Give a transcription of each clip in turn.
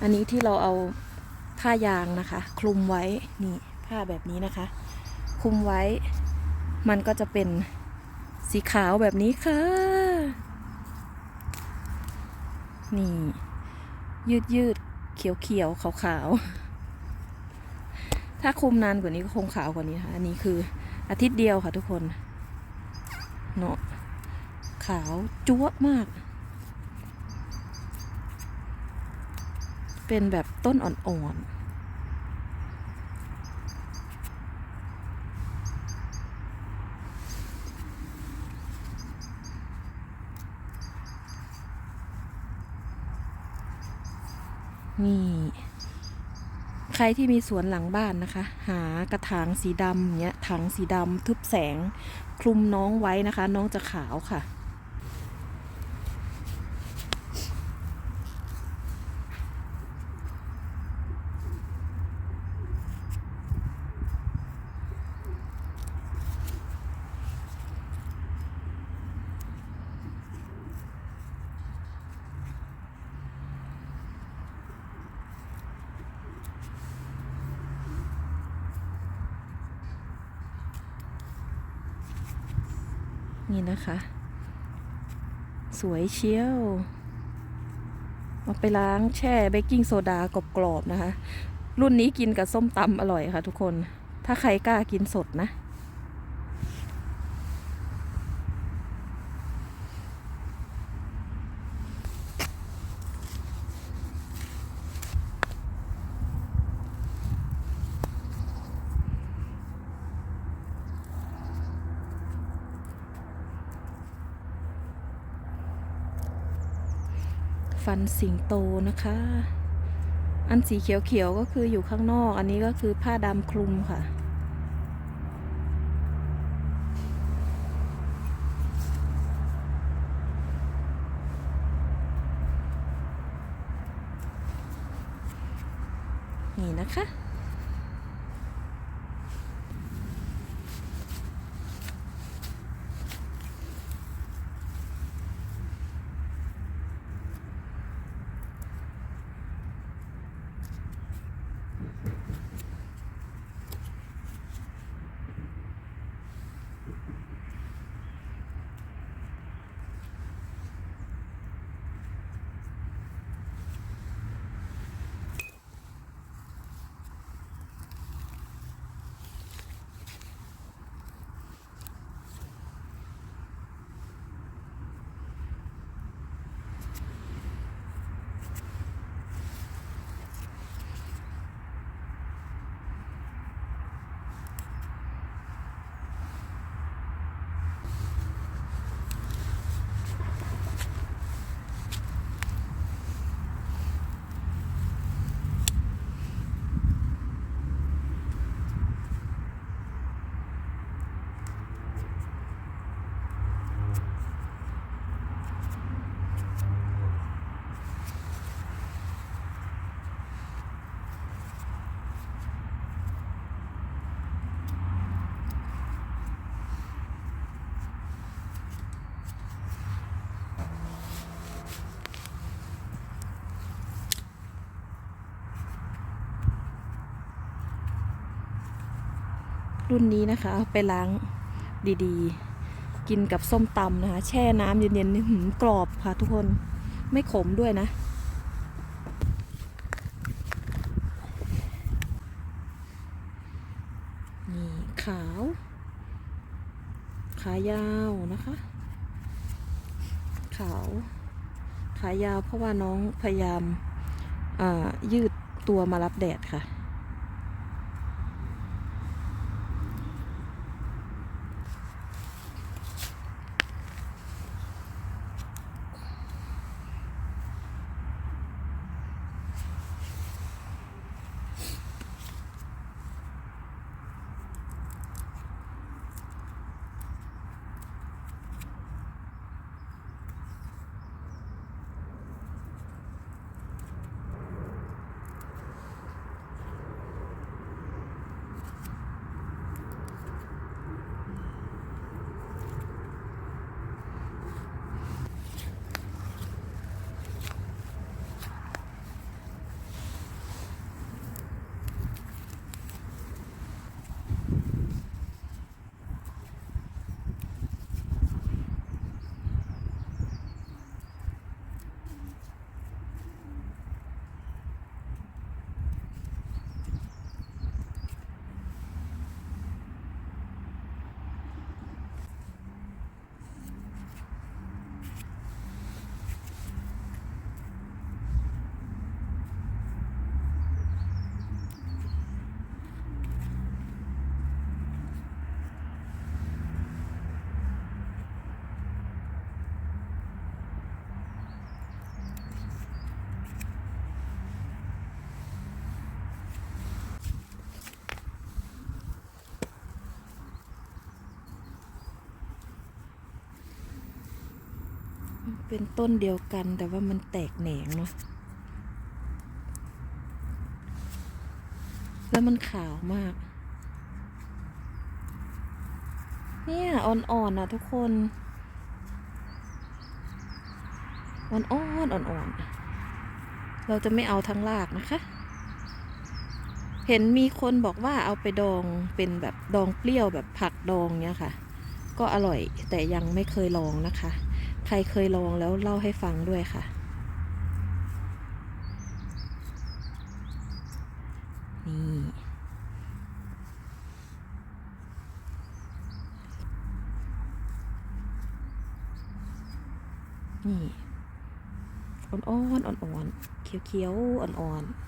อันนี้ที่เราเอาผ้ายางนะคะ คลุมไว้นี่ผ้าแบบนี้นะคะ คลุมไว้ มันก็จะเป็นสีขาวแบบนี้ค่ะ นี่ ยืดยืดเขียวเขียวขาวขาวถ้าคลุมนานกว่านี้ก็คงขาวกว่านี้ค่ะ อันนี้คืออาทิตย์เดียวค่ะทุกคน เนาะขาวจั๊วมาก เป็นแบบต้นอ่อนๆ นี่ ใครที่มีสวนหลังบ้านนะคะ หากระถางสีดำเนี้ยถังสีดำทึบแสงคลุมน้องไว้นะคะ น้องจะขาวค่ะ นี่นะคะ สวยเชียวมาไปล้างแช่เบกกิ้งโซดากรอบๆนะคะ รุ่นนี้กินกับส้มตำอร่อยค่ะทุกคน ถ้าใครกล้ากินสดนะ ฟันสิงโตนะคะ อันสีเขียวๆก็คืออยู่ข้างนอก อันนี้ก็คือผ้าดำคลุมค่ะ นี่นะคะ รุ่นนี้นะคะไปล้างดีๆ กินกับส้มตำนะคะ แช่น้ำเย็นๆนี่หืมกรอบค่ะทุกคนไม่ขมด้วยนะ นี่ขาว ขายาวนะคะ ขาว ขายาวเพราะว่าน้องพยายามอ่ายืดตัวมารับแดดค่ะ เป็นต้นเดียวกันแต่ว่ามันแตกแหนงเนาะแล้วมันขาวมาก เนี่ยอ่อนๆนะทุกคนอ่อนๆอ่อนๆเราจะไม่เอาทั้งรากนะคะ เห็นมีคนบอกว่าเอาไปดองเป็นแบบดองเปรี้ยวแบบผักดองเนี่ยค่ะ ก็อร่อยแต่ยังไม่เคยลองนะคะ ใครเคยลองแล้วเล่าให้ฟังด้วยค่ะ นี่นี่อ่อนๆอ่อนๆเขียวๆอ่อนๆ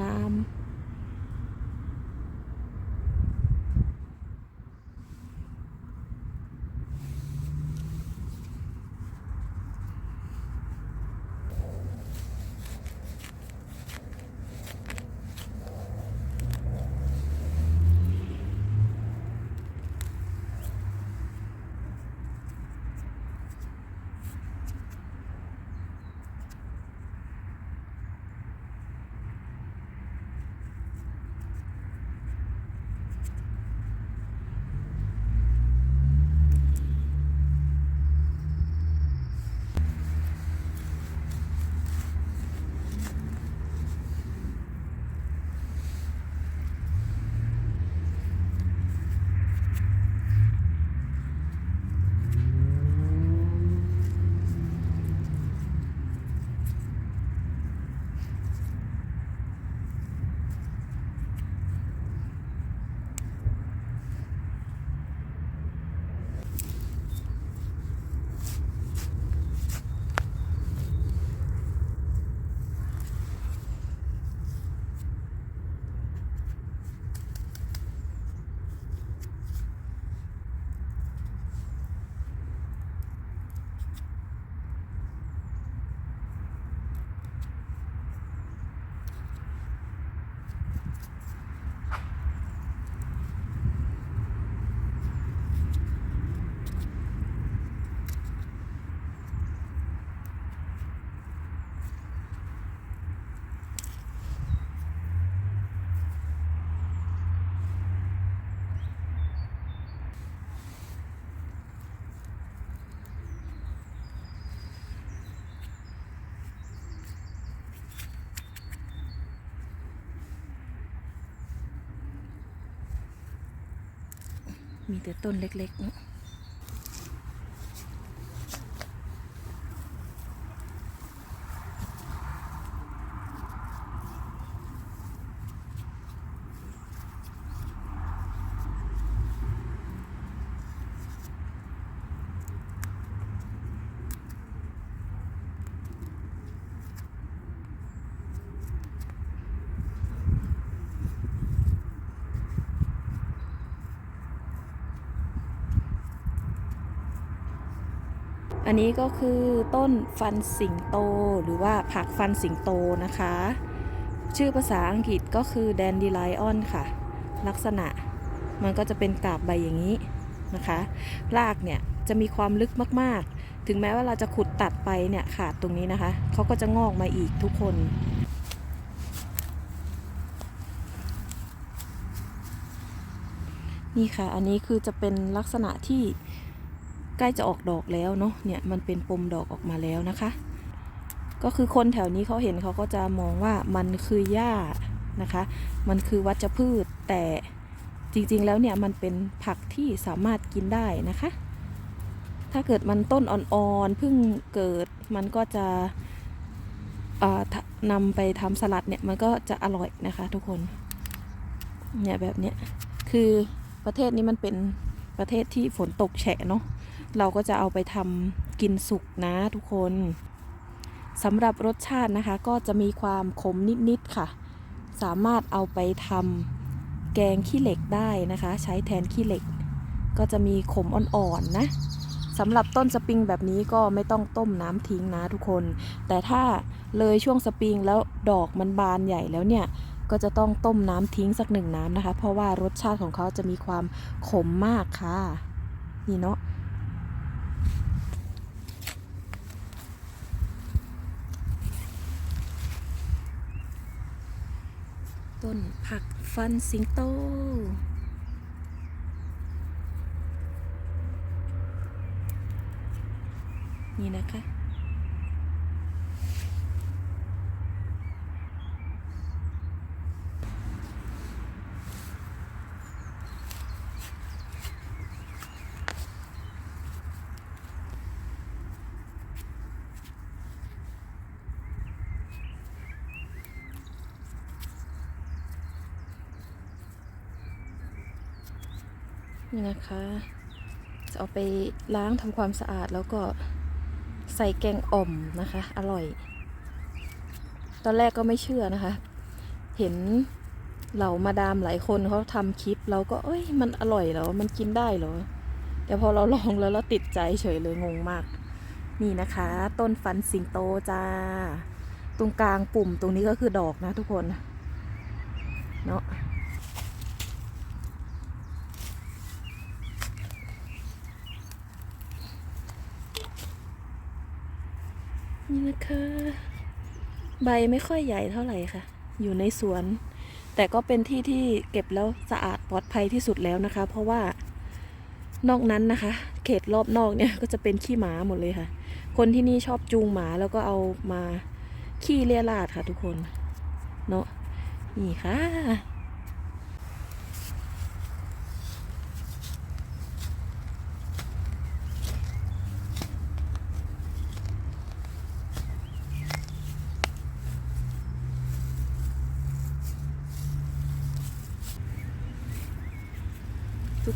งาม มีแต่ต้นเล็กๆเนาะ อันนี้ก็คือต้นฟันสิงโตหรือว่าผักฟันสิงโตนะคะ ชื่อภาษาอังกฤษก็คือแดนดีไลออนค่ะ ลักษณะมันก็จะเป็นกาบใบอย่างนี้นะคะ รากเนี่ยจะมีความลึกมากๆ ถึงแม้ว่าเราจะขุดตัดไปเนี่ยขาดตรงนี้นะคะ เขาก็จะงอกมาอีกทุกคนนี่ค่ะ อันนี้คือจะเป็นลักษณะที่ ใกล้จะออกดอกแล้วเนาะเนี่ยมันเป็นปมดอกออกมาแล้วนะคะ ก็คือคนแถวนี้เขาเห็นเขาก็จะมองว่ามันคือหญ้านะคะ มันคือวัชพืชแต่จริงๆแล้วเนี่ยมันเป็นผักที่สามารถกินได้นะคะ ถ้าเกิดมันต้นอ่อนๆเพิ่งเกิดมันก็จะนำไปทำสลัดเนี่ยมันก็จะอร่อยนะคะทุกคน เนี่ยแบบเนี้ยคือประเทศนี้มันเป็นประเทศที่ฝนตกแฉะเนาะ เราก็จะเอาไปทำกินสุกนะทุกคนสำหรับรสชาตินะคะ ก็จะมีความขมนิดๆค่ะ สามารถเอาไปทำแกงขี้เหล็กได้นะคะ ใช้แทนขี้เหล็ก ก็จะมีขมอ่อนๆนะสำหรับต้นสปริงแบบนี้ก็ไม่ต้องต้มน้ำทิ้งนะทุกคน แต่ถ้าเลยช่วงสปริงแล้วดอกมันบานใหญ่แล้วเนี่ย ก็จะต้องต้มน้ำทิ้งสักหนึ่งน้ำนะคะ เพราะว่ารสชาติของเขาจะมีความขมมากค่ะ นี่เนาะ ต้นผักฟันสิงโต นี่นะคะ นี่นะคะ จะเอาไปล้างทำความสะอาดแล้วก็ใส่แกงอ่อมนะคะ อร่อย ตอนแรกก็ไม่เชื่อนะคะ เห็นเหล่ามาดามหลายคนเขาทำคลิป เราก็เอ้ยมันอร่อยเหรอมันกินได้เหรอแต่พอเราลองแล้วเราติดใจเฉยเลยงงมาก นี่นะคะ ต้นฟันสิงโตจ้า ตรงกลางปุ่มตรงนี้ก็คือดอกนะทุกคน เนาะ นี่นะคะ ใบไม่ค่อยใหญ่เท่าไหร่ค่ะ อยู่ในสวน แต่ก็เป็นที่ที่เก็บแล้วสะอาดปลอดภัยที่สุดแล้วนะคะ เพราะว่านอกนั้นนะคะ เขตรอบนอกเนี่ยก็จะเป็นขี้หมาหมดเลยค่ะ คนที่นี่ชอบจูงหมาแล้วก็เอามาขี้เลียราดค่ะทุกคน เนาะนี่ค่ะ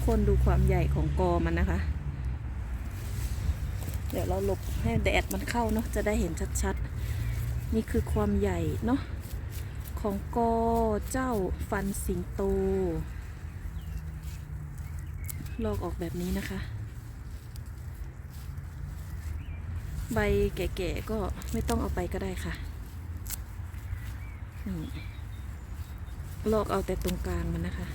กคนดูความใหญ่ของกอมันนะคะ เดี๋ยวเราหลบให้แดดมันเข้าเนาะจะได้เห็นชัดๆ นี่คือความใหญ่เนาะของกอเจ้าฟันสิงโต ลอกออกแบบนี้นะคะ ใบแก่ๆก็ไม่ต้องเอาไปก็ได้ค่ะนี่ลอกเอาแต่ตรงกลางมันนะคะ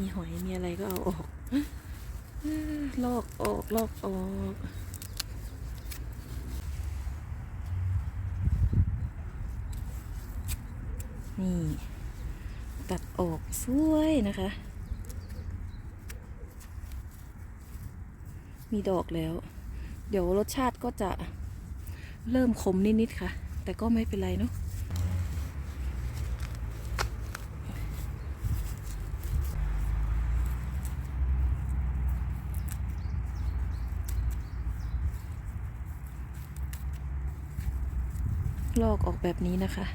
มีหอยมีอะไรก็เอาออกลอกออกลอกออกนี่ ตัดออกสวยนะคะ มีดอกแล้ว เดี๋ยวรสชาติก็จะเริ่มขมนิด ๆ ค่ะ แต่ก็ไม่เป็นไรเนาะ ลอกออกแบบนี้นะคะ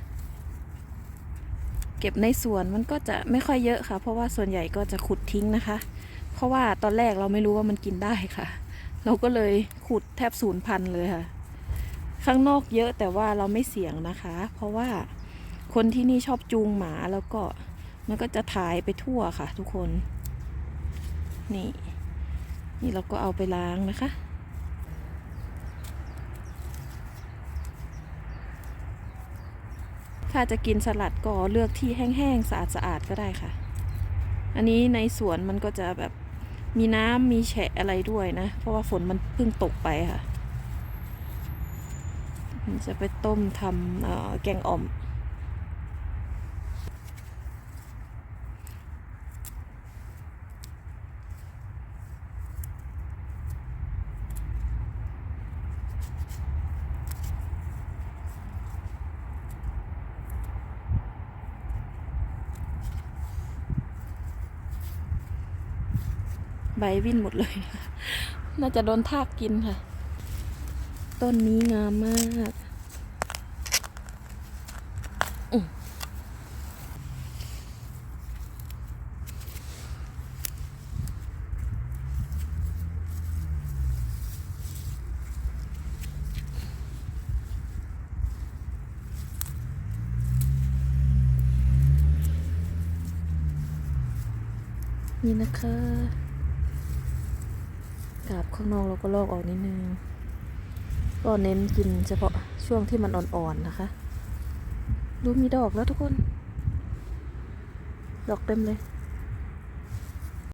เก็บในสวนมันก็จะไม่ค่อยเยอะค่ะ เพราะว่าส่วนใหญ่ก็จะขุดทิ้งนะคะ เพราะว่าตอนแรกเราไม่รู้ว่ามันกินได้ค่ะ เราก็เลยขุดแทบศูนย์พันเลยค่ะ ข้างนอกเยอะแต่ว่าเราไม่เสี่ยงนะคะ เพราะว่าคนที่นี่ชอบจูงหมาแล้วก็มันก็จะถ่ายไปทั่วค่ะ ทุกคน นี่ นี่เราก็เอาไปล้างนะคะ ถ้าจะกินสลัดก็เลือกที่แห้งๆสะอาดๆก็ได้ค่ะ อันนี้ในสวนมันก็จะแบบมีน้ำมีแฉะอะไรด้วยนะ เพราะว่าฝนมันเพิ่งตกไปค่ะ จะไปต้มทำแกงอ่อม บวิ่นหมดเลย น่าจะโดนทากกินค่ะ ต้นนี้งามมากนี่นะคะ กาบข้างนอกเราก็ลอกออกนิดนึง ก็เน้นกินเฉพาะช่วงที่มันอ่อนๆนะคะ ดูมีดอกแล้วทุกคน ดอกเต็มเลย